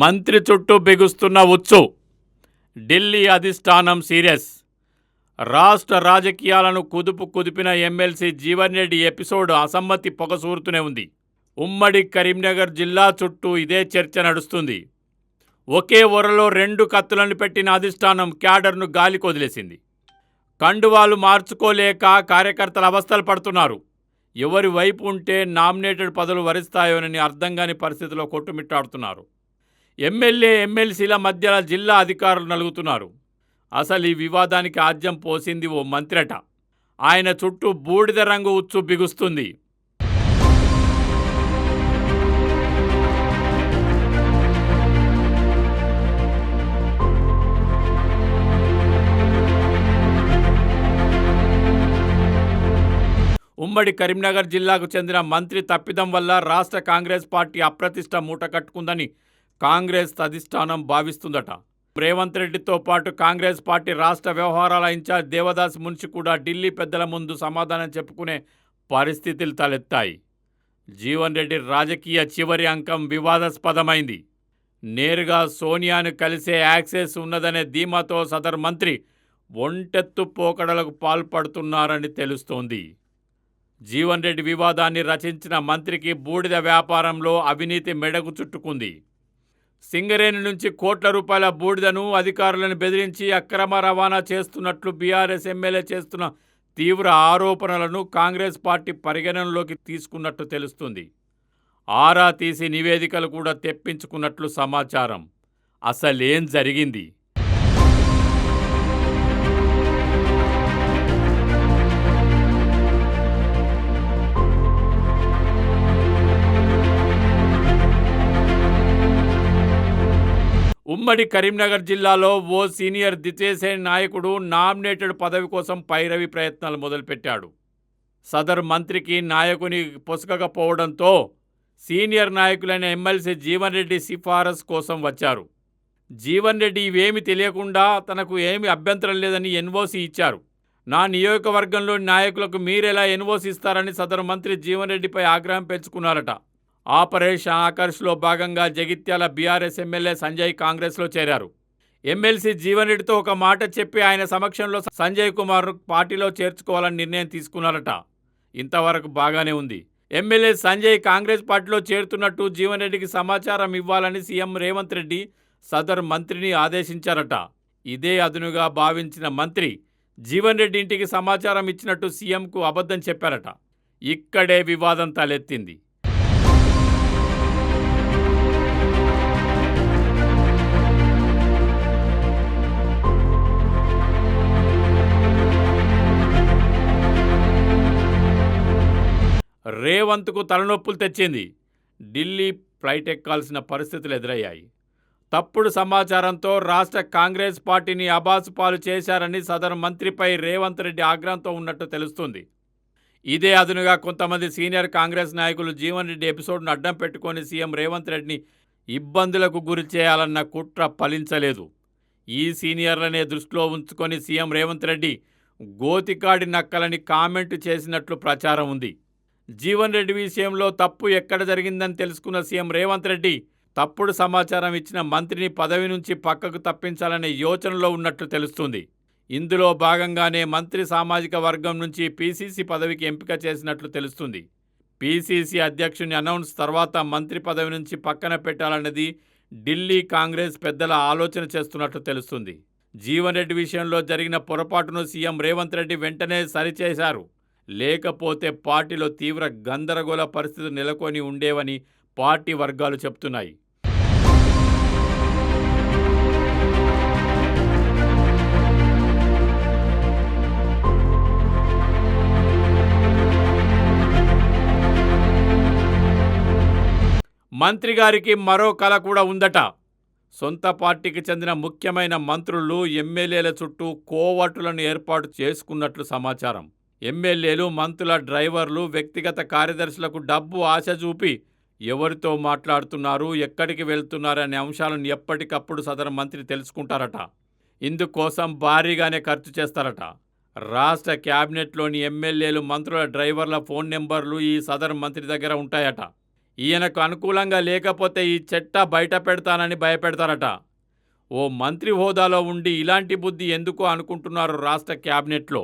మంత్రి చుట్టూ బిగుస్తున్న ఉచ్చు. ఢిల్లీ అధిష్టానం సీరియస్. రాష్ట్ర రాజకీయాలను కుదుపు కుదిపిన ఎమ్మెల్సీ జీవన్ రెడ్డి ఎపిసోడ్ అసమ్మతి పొగసూరుతూనే ఉంది. ఉమ్మడి కరీంనగర్ జిల్లా చుట్టూ ఇదే చర్చ నడుస్తుంది. ఒకే ఒరలో రెండు కత్తులను పెట్టిన అధిష్టానం క్యాడర్ను గాలి కొదిలేసింది కండువాలు మార్చుకోలేక కార్యకర్తలు అవస్థలు పడుతున్నారు. ఎవరి వైపు ఉంటే నామినేటెడ్ పదవులు వరిస్తాయోనని అర్థం కాని పరిస్థితిలో కొట్టుమిట్టాడుతున్నారు. ఎమ్మెల్యే ఎమ్మెల్సీల మధ్యల జిల్లా అధికారులు నలుగుతున్నారు. అసలు ఈ వివాదానికి ఆజ్యం పోసింది ఓ మంత్రట. ఆయన చుట్టూ బూడిద రంగు ఉచ్చు బిగుస్తుంది. ఉమ్మడి కరీంనగర్ జిల్లాకు చెందిన మంత్రి తప్పిదం వల్ల రాష్ట్ర కాంగ్రెస్ పార్టీ అప్రతిష్ట మూట కట్టుకుందని కాంగ్రెస్ అధిష్టానం భావిస్తుందట. రేవంత్ రెడ్డితో పాటు కాంగ్రెస్ పార్టీ రాష్ట్ర వ్యవహారాల ఇన్ఛార్జ్ దేవదాస్ మున్షి కూడా ఢిల్లీ పెద్దల ముందు సమాధానం చెప్పుకునే పరిస్థితులు తలెత్తాయి. జీవన్ రెడ్డి రాజకీయ చివరి అంకం వివాదాస్పదమైంది. నేరుగా సోనియాను కలిసే యాక్సెస్ ఉన్నదనే ధీమాతో సదర్ మంత్రి ఒంటెత్తు పోకడలకు పాల్పడుతున్నారని తెలుస్తోంది. జీవన్ రెడ్డి వివాదాన్ని రచించిన మంత్రికి బూడిద వ్యాపారంలో అవినీతి మెడకు చుట్టుకుంది. సింగరేణి నుంచి కోట్ల రూపాయల బూడిదను అధికారులను బెదిరించి అక్రమ రవాణా చేస్తున్నట్లు బీఆర్ఎస్ ఎమ్మెల్యే చేస్తున్న తీవ్ర ఆరోపణలను కాంగ్రెస్ పార్టీ పరిగణనలోకి తీసుకున్నట్టు తెలుస్తుంది. ఆరా తీసి నివేదికలు కూడా తెప్పించుకున్నట్లు సమాచారం. అసలేం జరిగింది? ఉమ్మడి కరీంనగర్ జిల్లాలో ఓ సీనియర్ దిచేసేన్ నాయకుడు నామినేటెడ్ పదవి కోసం పైరవి ప్రయత్నాలు మొదలుపెట్టాడు. సదరు మంత్రికి నాయకుని పొసగకపోవడంతో సీనియర్ నాయకులైన ఎమ్మెల్సీ జీవన్ రెడ్డి సిఫారసు కోసం వచ్చారు. జీవన్ రెడ్డి ఇవేమి తెలియకుండా తనకు ఏమి అభ్యంతరం లేదని ఎన్ఓసి ఇచ్చారు. నా నియోజకవర్గంలోని నాయకులకు మీరెలా ఎన్ఓసి ఇస్తారని సదరు మంత్రి జీవన్ రెడ్డిపై ఆగ్రహం పెంచుకున్నారట. ఆపరేషన్ ఆకర్ష్లో భాగంగా జగిత్యాల బీఆర్ఎస్ ఎమ్మెల్యే సంజయ్ కాంగ్రెస్లో చేరారు. ఎమ్మెల్సీ జీవన్ రెడ్డితో ఒక మాట చెప్పి ఆయన సమక్షంలో సంజయ్ కుమార్ను పార్టీలో చేర్చుకోవాలని నిర్ణయం తీసుకున్నారట. ఇంతవరకు బాగానే ఉంది. ఎమ్మెల్యే సంజయ్ కాంగ్రెస్ పార్టీలో చేరుతున్నట్టు జీవన్ రెడ్డికి సమాచారం ఇవ్వాలని సీఎం రేవంత్ రెడ్డి సదర్ మంత్రిని ఆదేశించారట. ఇదే అదునుగా భావించిన మంత్రి జీవన్ రెడ్డి ఇంటికి సమాచారం ఇచ్చినట్టు సీఎంకు అబద్ధం చెప్పారట. ఇక్కడే వివాదం తలెత్తింది. వంతుకు తలనొప్పులు తెచ్చింది. ఢిల్లీ ఫ్లైట్ ఎక్కాల్సిన పరిస్థితులు ఎదురయ్యాయి. తప్పుడు సమాచారంతో రాష్ట్ర కాంగ్రెస్ పార్టీని అబాసుపాలు చేశారని సదరు మంత్రిపై రేవంత్ రెడ్డి ఆగ్రహంతో ఉన్నట్టు తెలుస్తుంది. ఇదే అదునుగా కొంతమంది సీనియర్ కాంగ్రెస్ నాయకులు జీవన్ రెడ్డి ఎపిసోడ్ను అడ్డం పెట్టుకొని సీఎం రేవంత్ రెడ్డిని ఇబ్బందులకు గురి చేయాలన్న కుట్ర ఫలించలేదు. ఈ సీనియర్లనే దృష్టిలో ఉంచుకొని సీఎం రేవంత్ రెడ్డి గోతికాడి నక్కలని కామెంట్ చేసినట్లు ప్రచారం ఉంది. జీవన్ రెడ్డి విషయంలో తప్పు ఎక్కడ జరిగిందని తెలుసుకున్న సీఎం రేవంత్ రెడ్డి తప్పుడు సమాచారం ఇచ్చిన మంత్రిని పదవి నుంచి పక్కకు తప్పించాలనే యోచనలో ఉన్నట్లు తెలుస్తుంది. ఇందులో భాగంగానే మంత్రి సామాజిక వర్గం నుంచి పీసీసీ పదవికి ఎంపిక చేసినట్లు తెలుస్తుంది. పీసీసీ అధ్యక్షుని అనౌన్స్ తర్వాత మంత్రి పదవి నుంచి పక్కన పెట్టాలన్నది ఢిల్లీ కాంగ్రెస్ పెద్దల ఆలోచన చేస్తున్నట్లు తెలుస్తుంది. జీవన్ రెడ్డి విషయంలో జరిగిన పొరపాటును సీఎం రేవంత్ రెడ్డి వెంటనే సరిచేశారు. లేకపోతే పార్టీలో తీవ్ర గందరగోళ పరిస్థితులు నెలకొని ఉండేవని పార్టీ వర్గాలు చెప్తున్నాయి. మంత్రి గారికి మరో కళ కూడా ఉందట. సొంత పార్టీకి చెందిన ముఖ్యమైన మంత్రులు ఎమ్మెల్యేల చుట్టూ కోవటులను ఏర్పాటు చేసుకున్నట్లు సమాచారం. ఎమ్మెల్యేలు మంత్రుల డ్రైవర్లు వ్యక్తిగత కార్యదర్శులకు డబ్బు ఆశ చూపి ఎవరితో మాట్లాడుతున్నారు ఎక్కడికి వెళ్తున్నారు అనే అంశాలను ఎప్పటికప్పుడు సదరు మంత్రి తెలుసుకుంటారట. ఇందుకోసం భారీగానే ఖర్చు చేస్తారట. రాష్ట్ర క్యాబినెట్లోని ఎమ్మెల్యేలు మంత్రుల డ్రైవర్ల ఫోన్ నెంబర్లు ఈ సదరు మంత్రి దగ్గర ఉంటాయట. ఈయనకు అనుకూలంగా లేకపోతే ఈ చెట్ట బయట పెడతానని భయపెడతారట. ఓ మంత్రి హోదాలో ఉండి ఇలాంటి బుద్ధి ఎందుకు అనుకుంటున్నారు రాష్ట్ర క్యాబినెట్లో?